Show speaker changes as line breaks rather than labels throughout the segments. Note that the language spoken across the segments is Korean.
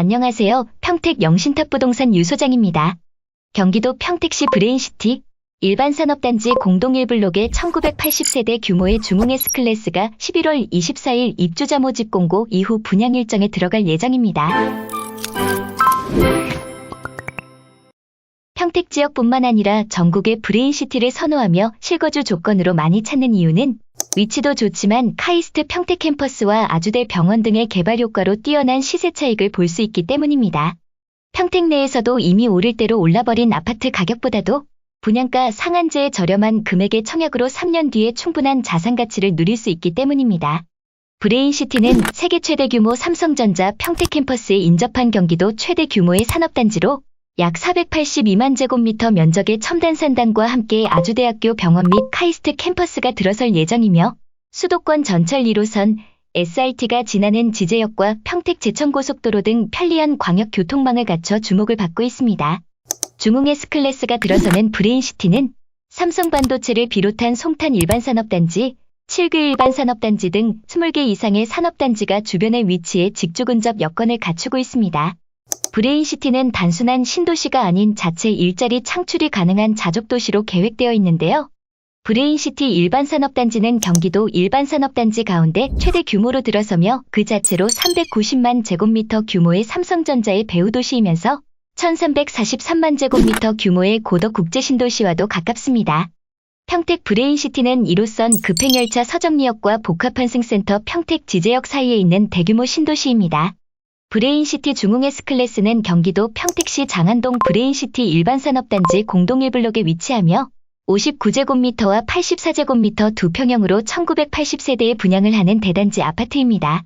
안녕하세요. 평택 영신탑 부동산 유 소장입니다. 경기도 평택시 브레인시티 일반 산업단지 공동 1블록의 1980세대 규모의 중흥 S클래스가 11월 24일 입주자 모집 공고 이후 분양 일정에 들어갈 예정입니다. 평택 지역뿐만 아니라 전국의 브레인시티를 선호하며 실거주 조건으로 많이 찾는 이유는 위치도 좋지만 카이스트 평택 캠퍼스와 아주대 병원 등의 개발 효과로 뛰어난 시세 차익을 볼 수 있기 때문입니다. 평택 내에서도 이미 오를 대로 올라버린 아파트 가격보다도 분양가 상한제의 저렴한 금액의 청약으로 3년 뒤에 충분한 자산 가치를 누릴 수 있기 때문입니다. 브레인시티는 세계 최대 규모 삼성전자 평택 캠퍼스에 인접한 경기도 최대 규모의 산업단지로 약 482만 제곱미터 면적의 첨단 산단과 함께 아주대학교 병원 및 카이스트 캠퍼스가 들어설 예정이며 수도권 전철 1호선 SRT가 지나는 지제역과 평택 제천고속도로 등 편리한 광역 교통망을 갖춰 주목을 받고 있습니다. 중흥 S클래스가 들어서는 브레인시티는 삼성 반도체를 비롯한 송탄 일반산업단지, 7그 일반산업단지 등 20개 이상의 산업단지가 주변에 위치해 직주 근접 여건을 갖추고 있습니다. 브레인시티는 단순한 신도시가 아닌 자체 일자리 창출이 가능한 자족도시로 계획되어 있는데요. 브레인시티 일반산업단지는 경기도 일반산업단지 가운데 최대 규모로 들어서며 그 자체로 390만 제곱미터 규모의 삼성전자의 배후도시이면서 1343만 제곱미터 규모의 고덕 국제신도시와도 가깝습니다. 평택 브레인시티는 1호선 급행열차 서정리역과 복합환승센터 평택 지제역 사이에 있는 대규모 신도시입니다. 브레인시티 중흥 S클래스는 경기도 평택시 장안동 브레인시티 일반산업단지 공동 1블록에 위치하며 59제곱미터와 84제곱미터 두 평형으로 1980세대에 분양을 하는 대단지 아파트입니다.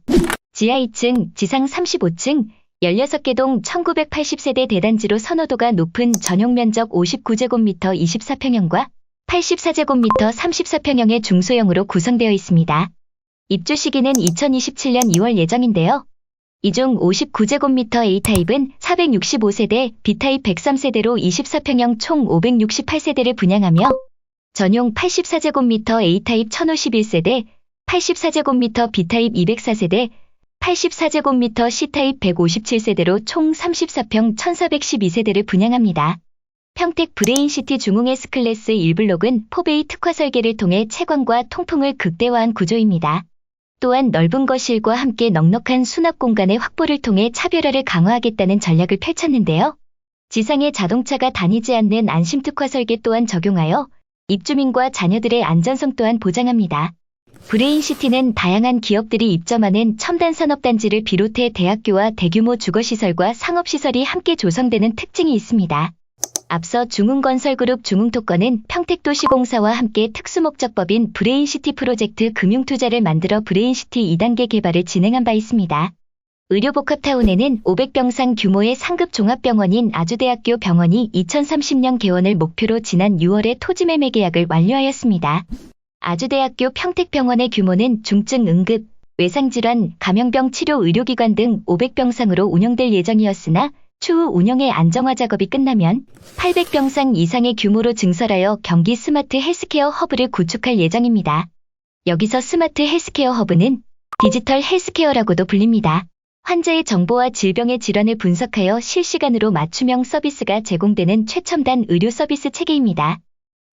지하 2층, 지상 35층, 16개 동 1980세대 대단지로 선호도가 높은 전용 면적 59제곱미터 24평형과 84제곱미터 34평형의 중소형으로 구성되어 있습니다. 입주 시기는 2027년 2월 예정인데요. 이 중 59제곱미터 A타입은 465세대, B타입 103세대로 24평형 총 568세대를 분양하며 전용 84제곱미터 A타입 1051세대, 84제곱미터 B타입 204세대, 84제곱미터 C타입 157세대로 총 34평 1412세대를 분양합니다. 평택 브레인시티 중흥 S클래스 1블록은 포베이 특화 설계를 통해 채광과 통풍을 극대화한 구조입니다. 또한 넓은 거실과 함께 넉넉한 수납 공간의 확보를 통해 차별화를 강화하겠다는 전략을 펼쳤는데요. 지상에 자동차가 다니지 않는 안심 특화 설계 또한 적용하여 입주민과 자녀들의 안전성 또한 보장합니다. 브레인시티는 다양한 기업들이 입점하는 첨단 산업단지를 비롯해 대학교와 대규모 주거시설과 상업시설이 함께 조성되는 특징이 있습니다. 앞서 중흥건설그룹 중흥토건은 평택도시공사와 함께 특수목적법인 브레인시티 프로젝트 금융투자를 만들어 브레인시티 2단계 개발을 진행한 바 있습니다. 의료복합타운에는 500병상 규모의 상급 종합병원인 아주대학교 병원이 2030년 개원을 목표로 지난 6월에 토지 매매 계약을 완료하였습니다. 아주대학교 평택병원의 규모는 중증 응급, 외상질환, 감염병 치료 의료기관 등 500병상으로 운영될 예정이었으나 추후 운영의 안정화 작업이 끝나면 800병상 이상의 규모로 증설하여 경기 스마트 헬스케어 허브를 구축할 예정입니다. 여기서 스마트 헬스케어 허브는 디지털 헬스케어라고도 불립니다. 환자의 정보와 질병의 질환을 분석하여 실시간으로 맞춤형 서비스가 제공되는 최첨단 의료 서비스 체계입니다.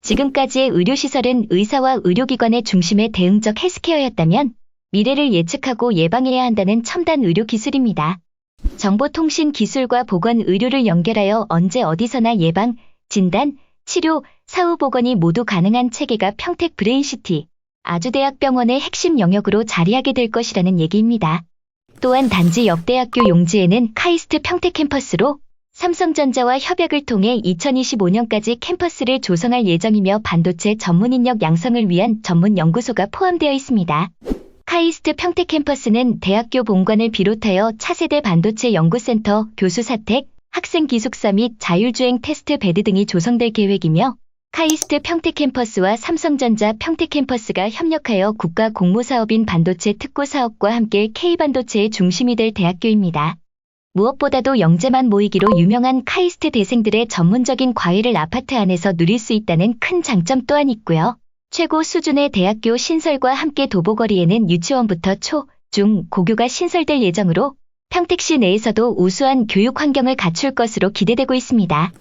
지금까지의 의료시설은 의사와 의료기관의 중심의 대응적 헬스케어였다면 미래를 예측하고 예방해야 한다는 첨단 의료 기술입니다. 정보통신 기술과 보건 의료를 연결하여 언제 어디서나 예방, 진단, 치료, 사후 보건이 모두 가능한 체계가 평택 브레인시티, 아주대학병원의 핵심 영역으로 자리하게 될 것이라는 얘기입니다. 또한 단지 옆 대학교 용지에는 카이스트 평택 캠퍼스로 삼성전자와 협약을 통해 2025년까지 캠퍼스를 조성할 예정이며 반도체 전문 인력 양성을 위한 전문 연구소가 포함되어 있습니다. 카이스트 평택 캠퍼스는 대학교 본관을 비롯하여 차세대 반도체 연구센터, 교수 사택, 학생 기숙사 및 자율주행 테스트 베드 등이 조성될 계획이며 카이스트 평택 캠퍼스와 삼성전자 평택 캠퍼스가 협력하여 국가 공모사업인 반도체 특구 사업과 함께 K반도체의 중심이 될 대학교입니다. 무엇보다도 영재만 모이기로 유명한 카이스트 대생들의 전문적인 과외를 아파트 안에서 누릴 수 있다는 큰 장점 또한 있고요. 최고 수준의 대학교 신설과 함께 도보거리에는 유치원부터 초, 중, 고교가 신설될 예정으로 평택시 내에서도 우수한 교육 환경을 갖출 것으로 기대되고 있습니다.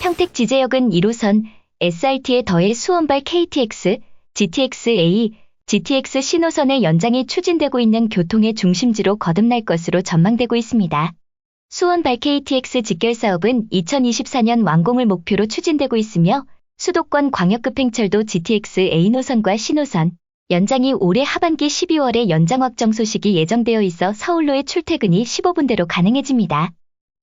평택 지제역은 1호선 SRT에 더해 수원발 KTX, GTX-A, GTX 신호선의 연장이 추진되고 있는 교통의 중심지로 거듭날 것으로 전망되고 있습니다. 수원발 KTX 직결 사업은 2024년 완공을 목표로 추진되고 있으며 수도권 광역급행철도 GTX-A 노선과 신호선, 연장이 올해 하반기 12월에 연장 확정 소식이 예정되어 있어 서울로의 출퇴근이 15분대로 가능해집니다.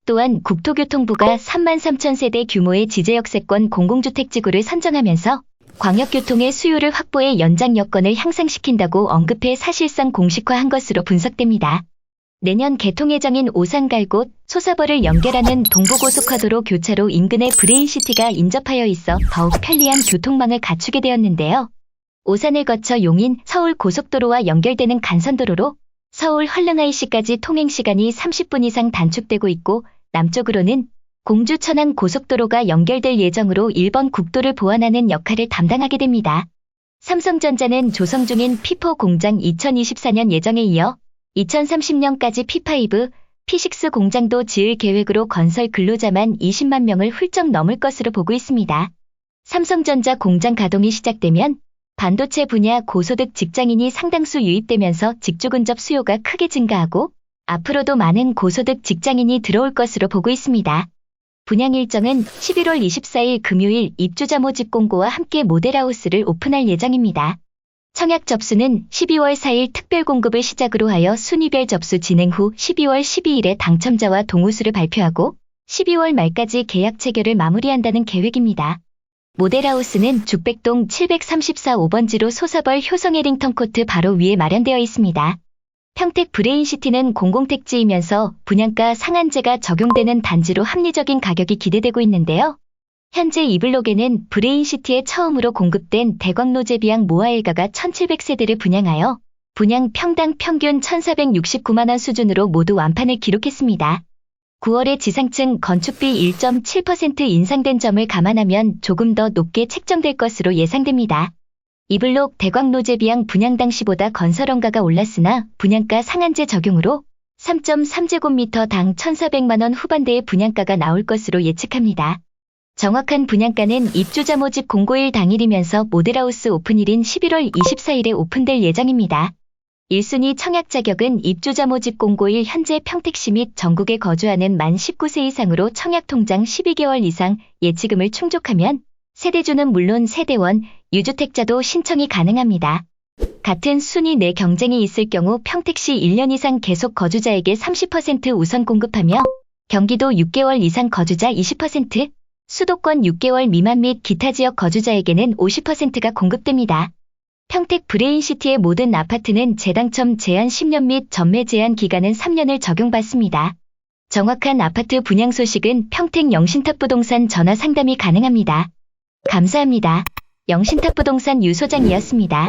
또한 국토교통부가 3만 3천 세대 규모의 지제역세권 공공주택지구를 선정하면서 광역교통의 수요를 확보해 연장 여건을 향상시킨다고 언급해 사실상 공식화한 것으로 분석됩니다. 내년 개통 예정인 오산갈곳, 소사벌을 연결하는 동부고속화도로 교차로 인근의 브레인시티가 인접하여 있어 더욱 편리한 교통망을 갖추게 되었는데요. 오산을 거쳐 용인, 서울 고속도로와 연결되는 간선도로로 서울 헐릉IC까지 통행시간이 30분 이상 단축되고 있고 남쪽으로는 공주 천안 고속도로가 연결될 예정으로 1번 국도를 보완하는 역할을 담당하게 됩니다. 삼성전자는 조성 중인 P4 공장 2024년 예정에 이어 2030년까지 P5, P6 공장도 지을 계획으로 건설 근로자만 20만 명을 훌쩍 넘을 것으로 보고 있습니다. 삼성전자 공장 가동이 시작되면 반도체 분야 고소득 직장인이 상당수 유입되면서 직주 근접 수요가 크게 증가하고 앞으로도 많은 고소득 직장인이 들어올 것으로 보고 있습니다. 분양 일정은 11월 24일 금요일 입주자 모집 공고와 함께 모델하우스를 오픈할 예정입니다. 청약 접수는 12월 4일 특별 공급을 시작으로 하여 순위별 접수 진행 후 12월 12일에 당첨자와 동호수를 발표하고 12월 말까지 계약 체결을 마무리한다는 계획입니다. 모델하우스는 죽백동 734 5번지로 소사벌 효성 해링턴 코트 바로 위에 마련되어 있습니다. 평택 브레인시티는 공공택지이면서 분양가 상한제가 적용되는 단지로 합리적인 가격이 기대되고 있는데요. 현재 이 블록에는 브레인시티에 처음으로 공급된 대광로제 비양 모아일가가 1700세대를 분양하여 분양 평당 평균 1469만원 수준으로 모두 완판을 기록했습니다. 9월에 지상층 건축비 1.7% 인상된 점을 감안하면 조금 더 높게 책정될 것으로 예상됩니다. 이블록 대광로제비양 분양 당시보다 건설원가가 올랐으나 분양가 상한제 적용으로 3.3제곱미터당 1,400만원 후반대의 분양가가 나올 것으로 예측합니다. 정확한 분양가는 입주자 모집 공고일 당일이면서 모델하우스 오픈일인 11월 24일에 오픈될 예정입니다. 1순위 청약 자격은 입주자 모집 공고일 현재 평택시 및 전국에 거주하는 만 19세 이상으로 청약 통장 12개월 이상 예치금을 충족하면 세대주는 물론 세대원, 유주택자도 신청이 가능합니다. 같은 순위 내 경쟁이 있을 경우 평택시 1년 이상 계속 거주자에게 30% 우선 공급하며 경기도 6개월 이상 거주자 20%, 수도권 6개월 미만 및 기타 지역 거주자에게는 50%가 공급됩니다. 평택 브레인시티의 모든 아파트는 재당첨 제한 10년 및 전매 제한 기간은 3년을 적용받습니다. 정확한 아파트 분양 소식은 평택 영신탑 부동산 전화 상담이 가능합니다. 감사합니다. 영신탑 부동산 유 소장이었습니다.